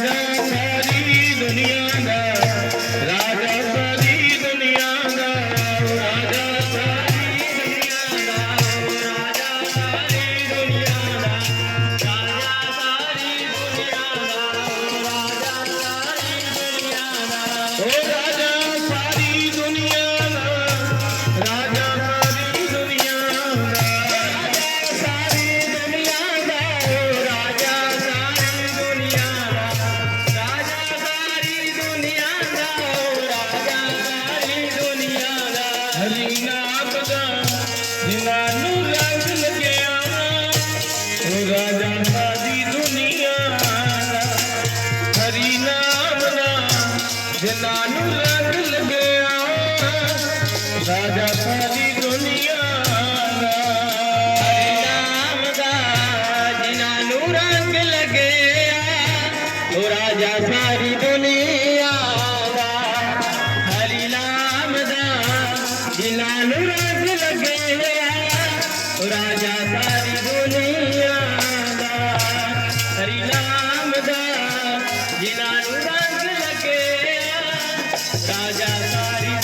ਰਾਜਾ ਜਿਨ੍ਹਾਂ ਨੂੰ ਰੰਗ ਲੱਗਿਆ ਓ ਰਾਜਾ ਸਾਰੀ ਦੁਨੀਆ ਦਾ। ਹਰੀ ਨਾਮ ਨਾ, ਜਿਨ੍ਹਾਂ ਨੂੰ ਰੰਗ ਲੱਗਿਆ ਰਾਜਾ ਸਾਰੀ ਦੁਨੀਆ ਦਾ। ਹਰੀ ਨਾਮ ਦਾ, ਜਿਨ੍ਹਾਂ ਨੂੰ ਰੰਗ ਲਗਿਆ, ਉਹ ਰਾਜਾ ਸਾਰੀ ਜਿਨ੍ਹਾਂ ਨੂੰ ਰੰਗ ਲੱਗਿਆ ਰਾਜਾ ਸਾਰੀ ਦੁਨੀਆ ਦਾ ਹਰੀ ਨਾਮ ਦਾ ਜਿਨ੍ਹਾਂ ਨੂੰ ਰੰਗ ਲੱਗਿਆ ਰਾਜਾ ਸਾਰੀ